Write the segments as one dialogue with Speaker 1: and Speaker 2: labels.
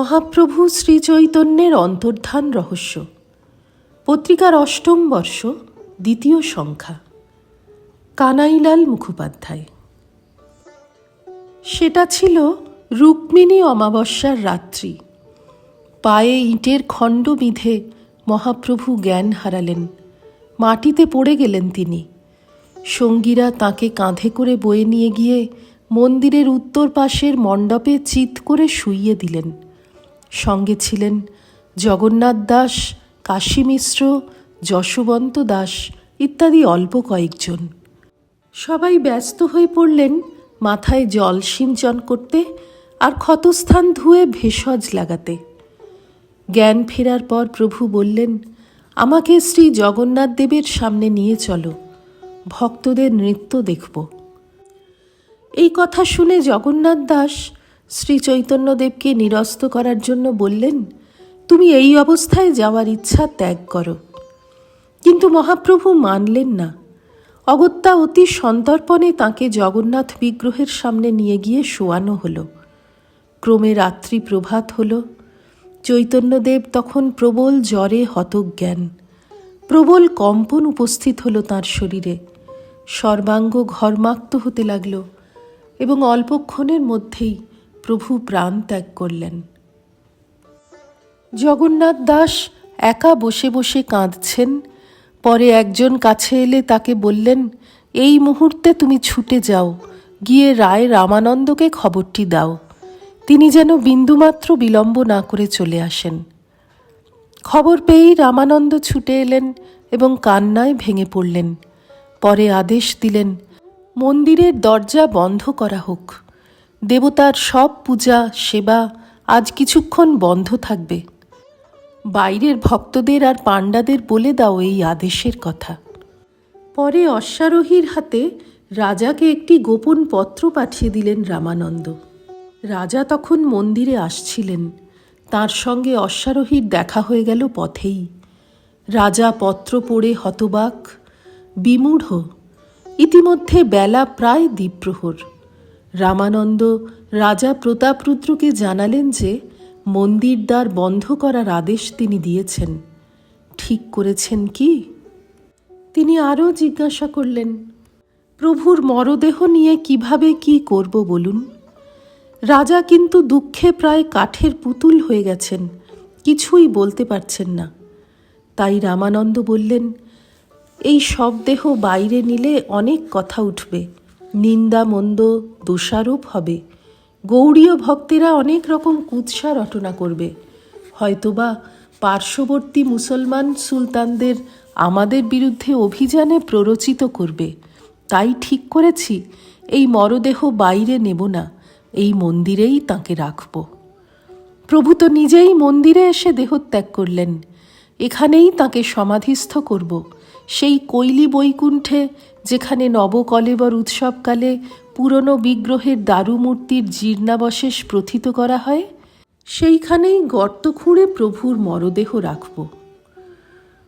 Speaker 1: মহাপ্রভু শ্রীচৈতন্যের অন্তর্ধান রহস্য। পত্রিকার অষ্টম বর্ষ, দ্বিতীয় সংখ্যা। কানাইলাল মুখোপাধ্যায়। সেটা ছিল রুক্মিণী অমাবস্যার রাত্রি। পায়ে ইটের খণ্ড বিঁধে মহাপ্রভু জ্ঞান হারালেন। মাটিতে পড়ে গেলেন তিনি। সঙ্গীরা তাকে কাঁধে করে বয়ে নিয়ে গিয়ে মন্দিরের উত্তর পাশের মণ্ডপে চিৎ করে শুইয়ে দিলেন। সঙ্গে ছিলেন জগন্নাথ দাস, কাশী মিশ্র, যশবন্ত দাস ইত্যাদি অল্প কয়েকজন। সবাই ব্যস্ত হয়ে পড়লেন, মাথায় জল সিঞ্চন করতে আর ক্ষতস্থান ধুয়ে ভেষজ লাগাতে। জ্ঞান ফেরার পর প্রভু বললেন, আমাকে শ্রী জগন্নাথ দেবের সামনে নিয়ে চলো, ভক্তদের নৃত্য দেখব। এই কথা শুনে জগন্নাথ দাস শ্রী চৈতন্যদেবকে নিরস্ত করার জন্য বললেন, তুমি এই অবস্থায় যাওয়ার ইচ্ছা ত্যাগ করো। কিন্তু মহাপ্রভু মানলেন না। অগত্যা অতি সন্তর্পণে তাকে জগন্নাথ বিগ্রহের সামনে নিয়ে গিয়ে শোয়ানো হলো। ক্রমে রাত্রি প্রভাত হল। চৈতন্যদেব তখন প্রবল জ্বরে হতজ্ঞান। প্রবল কম্পন উপস্থিত হলো তার শরীরে। সর্বাঙ্গ ঘর্মাক্ত হতে লাগল এবং অল্পক্ষণের মধ্যেই প্রভু প্রাণ ত্যাগ করলেন। জগন্নাথ দাস একা বসে বসে কাঁদছেন। পরে একজন কাছে এলে তাকে বললেন, এই মুহূর্তে তুমি ছুটে যাও, গিয়ে রায় রামানন্দকে খবরটি দাও। তিনি যেন বিন্দুমাত্র বিলম্ব না করে চলে আসেন। খবর পেয়েই রামানন্দ ছুটে এলেন এবং কান্নায় ভেঙে পড়লেন। পরে আদেশ দিলেন, মন্দিরের দরজা বন্ধ করা হোক। দেবতার সব পূজা, সেবা আজ কিছুক্ষণ বন্ধ থাকবে। বাইরের ভক্তদের আর পাণ্ডাদের বলে দাও এই আদেশের কথা। পরে অশ্বারোহীর হাতে রাজাকে একটি গোপন পত্র পাঠিয়ে দিলেন রামানন্দ। রাজা তখন মন্দিরে আসছিলেন। তার সঙ্গে অশ্বারোহীর দেখা হয়ে গেল পথেই। রাজা পত্র পড়ে হতবাক, বিমূঢ়। ইতিমধ্যে বেলা প্রায় দ্বীপ্রহর। রামানন্দ রাজা প্রতাপরুদ্রকে জানালেন যে মন্দির দ্বার বন্ধ করার আদেশ তিনি দিয়েছেন। ঠিক করেছেন কি? তিনি আরও জিজ্ঞাসা করলেন, প্রভুর মরদেহ নিয়ে কীভাবে কি করব বলুন? রাজা কিন্তু দুঃখে প্রায় কাঠের পুতুল হয়ে গেছেন, কিছুই বলতে পারছেন না। তাই রামানন্দ বললেন, এই সব দেহ বাইরে নিলে অনেক কথা উঠবে। নিন্দা মন্দ দোষারোপ হবে। গৌড়ীয় ভক্তেরা অনেক রকম কুৎসা রটনা করবে। হয়তোবা পার্শ্ববর্তী মুসলমান সুলতানদের আমাদের বিরুদ্ধে অভিযানে প্ররোচিত করবে। তাই ঠিক করেছি, এই মরদেহ বাইরে নেব না, এই মন্দিরেই তাকে রাখব। প্রভু তো নিজেই মন্দিরে এসে দেহত্যাগ করলেন। এখানেই তাকে সমাধিস্থ করব। সেই কৈলি বৈকুণ্ঠে যেখানে নবকলেবর উৎসবকালে পুরনো বিগ্রহের দারুমূর্তির জীর্ণাবশেষ প্রথিত করা হয়, সেইখানেই গর্ত খুঁড়ে প্রভুর মরদেহ রাখব।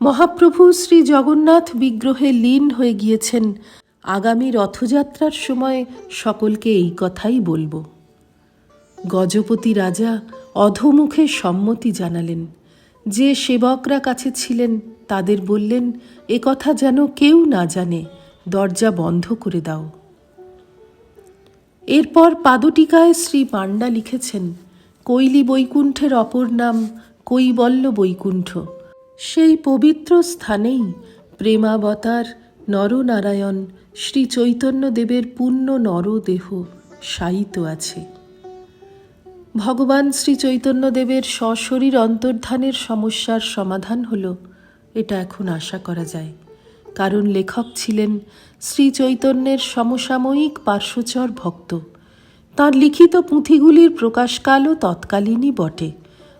Speaker 1: মহাপ্রভু শ্রী জগন্নাথ বিগ্রহে লীন হয়ে গিয়েছেন। আগামী রথযাত্রার সময় সকলকে এই কথাই বলব। গজপতি রাজা অধমুখে সম্মতি জানালেন। যে সেবকরা কাছে ছিলেন, তাদের বললেন, এ কথা যেন কেউ না জানে, দরজা বন্ধ করে দাও। এরপর পাদটিকায় শ্রী পাণ্ডা লিখেছেন, কৈলি বৈকুণ্ঠের অপর নাম কৈবল্য বৈকুণ্ঠ। সেই পবিত্র স্থানেই প্রেমাবতার নরনারায়ণ শ্রী চৈতন্যদেবের পূর্ণ নরদেহ শায়িত আছে। ভগবান শ্রী চৈতন্যদেবের সশরীর অন্তর্ধানের সমস্যার সমাধান হল, এটা এখন আশা করা যায়। কারণ লেখক ছিলেন শ্রী চৈতন্যের সমসাময়িক পার্শ্বচর ভক্ত। তাঁর লিখিত পুঁথিগুলির প্রকাশকালও তৎকালীনই বটে।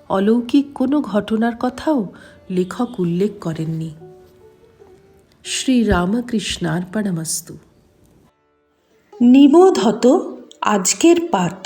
Speaker 1: অলৌকিক কোনো ঘটনার কথাও লেখক উল্লেখ করেননি। শ্রী রামকৃষ্ণার্পণমস্তু। নিবোধ হত আজকের পাঠ।